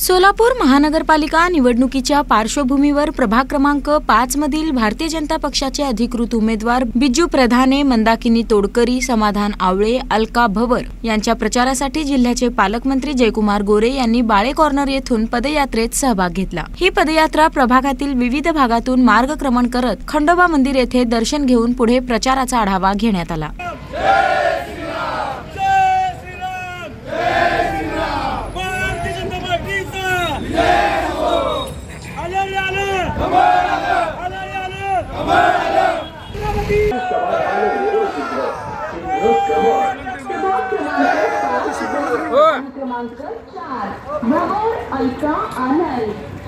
सोलापूर महानगरपालिका निवडणुकीच्या पार्श्वभूमीवर प्रभाग क्रमांक पाच मधील भारतीय जनता पक्षाचे अधिकृत उमेदवार बिजू प्रधाने मंदाकिनी तोडकरी समाधान आवळे अलका भवर यांच्या प्रचारासाठी जिल्ह्याचे पालकमंत्री जयकुमार गोरे यांनी बाळे कॉर्नर येथून पदयात्रेत सहभाग घेतला. ही पदयात्रा प्रभागातील विविध भागातून मार्गक्रमण करत खंडोबा मंदिर येथे दर्शन घेऊन पुढे प्रचाराचा आढावा घेण्यात आला जय श्रीराम जय श्रीराम भारतीय जनता पार्टीचा जय हो आलं रे आलं आलं रे आलं छत्रपती क्रमांक चार. भवर अलका आनंद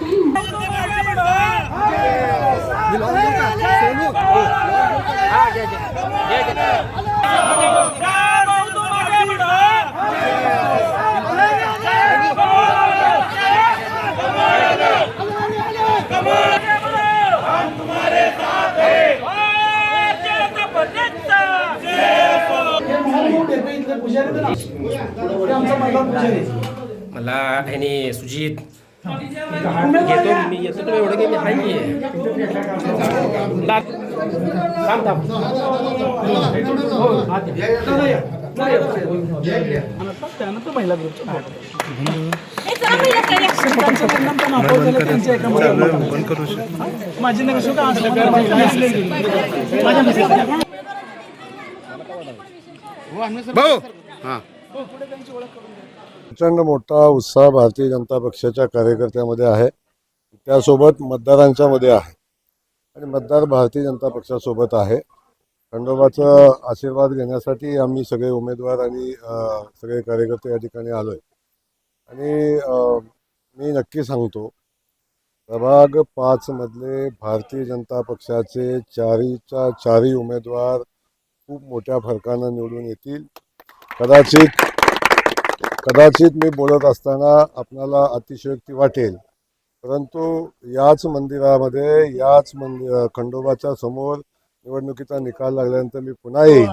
मला ह्याने सुजित घेतो मी येतो तुम्ही एवढं काही मी हाय की लाग थांब. थांब माझी नगर माझ्या भाऊ. हां. प्रचंड मोठा उत्साह भारतीय जनता पक्षाच्या कार्यकर्त्यामध्ये आहे. त्यासोबत मतदारांच्या मध्ये आहे. आणि मतदार भारतीय जनता पक्षासोबत आहे. खंडोबाचा आशीर्वाद घेण्यासाठी आम्ही सगळे उमेदवार आणि सगळे कार्यकर्ते या ठिकाणी आलो आहे आणि मी नक्की सांगतो प्रभाग पाचमधले भारतीय जनता पक्षाचे चारीच्या चारही उमेदवार खूप मोठ्या फरकानं निवडून येतील. कदाचित कदाचित मी बोलत असताना आपणाला अतिशयोक्ती वाटेल. परंतु याच मंदिरामध्ये याच मंदिर खंडोबाच्या समोर निवडणुकीचा निकाल लागल्यानंतर मी पुन्हा येईन.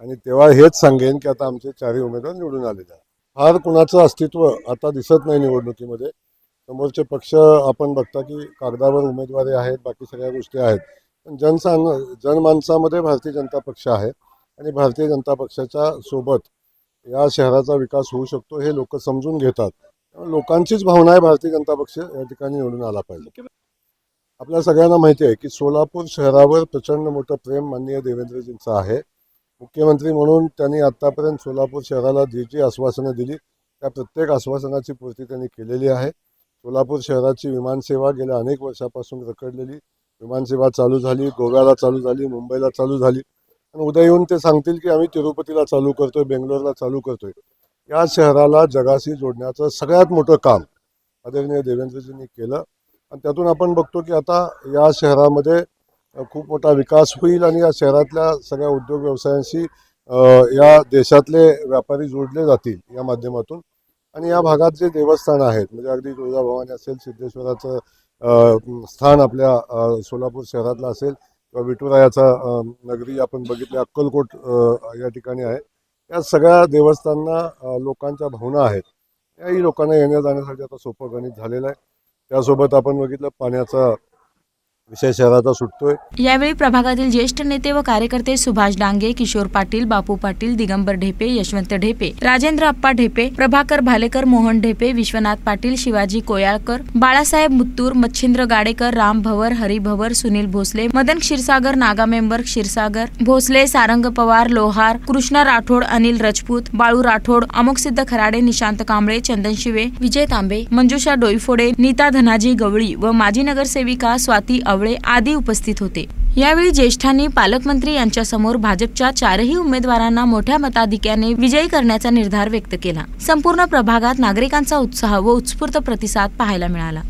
आणि तेव्हा हेच सांगेन की आता आमचे चारही उमेदवार निवडून आलेले आहेत. फार कुणाचं अस्तित्व आता दिसत नाही निवडणुकीमध्ये. समोरचे पक्ष आपण बघता की कागदावर उमेदवारी आहेत बाकी सगळ्या गोष्टी आहेत. पण जनसांग जनमानसामध्ये भारतीय जनता पक्ष आहे आणि भारतीय जनता पक्षाच्या सोबत या शहराचा विकास होऊ शकतो हे लोक समजून घेतात. लोकांचीच भावना आहे भारतीय जनता पक्ष या ठिकाणी निवडून आला पाहिजे. आपल्या सगळ्यांना माहिती आहे की सोलापूर शहरावर प्रचंड मोठं प्रेम माननीय देवेंद्रजींचं आहे. मुख्यमंत्री म्हणून त्यांनी आत्तापर्यंत सोलापूर शहराला जी जी आश्वासनं दिली त्या प्रत्येक आश्वासनाची पूर्ती त्यांनी केलेली आहे. सोलापूर शहराची विमानसेवा गेल्या अनेक वर्षापासून रखडलेली विमानसेवा चालू झाली गोव्याला चालू झाली मुंबईला चालू झाली. आणि उद्या येऊन ते सांगतील की आम्ही तिरुपतीला चालू करतोय बेंगलोरला चालू करतोय. या शहराला जगाशी जोडण्याचं सगळ्यात मोठं काम आदरणीय देवेंद्रजींनी केलं. आणि त्यातून आपण बघतो की आता या शहरामध्ये खूप मोठा विकास होईल आणि या शहरातल्या सगळ्या उद्योग व्यवसायांशी या देशातले व्यापारी जोडले जातील या माध्यमातून. आणि या भागात जे देवस्थान आहेत म्हणजे अगदी तुळजाभवानी असेल सिद्धेश्वराचं स्थान आपल्या सोलापूर शहरातलं असेल किंवा विठुरायाचा नगरी आपण बघितली अक्कलकोट या ठिकाणी आहे. या सगळ्या देवस्थांना लोकांच्या भावना आहेत. याही लोकांना येण्या जाण्यासाठी आता सोपं गणित झालेलं आहे. त्यासोबत आपण बघितलं पाण्याचा विषय शहराचा सुटतोय. यावेळी प्रभागातील ज्येष्ठ नेते व कार्यकर्ते सुभाष डांगे किशोर पाटील बापू पाटील दिगंबर ढेपे यशवंत ढेपे राजेंद्र अप्पा ढेपे प्रभाकर भालेकर मोहन ढेपे विश्वनाथ पाटील शिवाजी कोयाळकर बाळासाहेब मुत्तूर मच्छिंद्र गाडेकर राम भवर हरी भवर सुनील भोसले मदन क्षीरसागर नागा मेंबर क्षीरसागर भोसले सारंग पवार लोहार कृष्णा राठोड अनिल रजपूत बाळू राठोड अमोकसिद्ध खराडे निशांत कांबळे चंदन शिवे विजय तांबे मंजुषा डोईफोडे नीता धनाजी गवळी व माजी नगरसेविका स्वाती अव आवळे आदी उपस्थित होते. यावेळी ज्येष्ठांनी पालकमंत्री यांच्यासमोर भाजपच्या चारही उमेदवारांना मोठ्या मताधिक्याने विजयी करण्याचा निर्धार व्यक्त केला. संपूर्ण प्रभागात नागरिकांचा उत्साह व उत्स्फूर्त प्रतिसाद पाहायला मिळाला.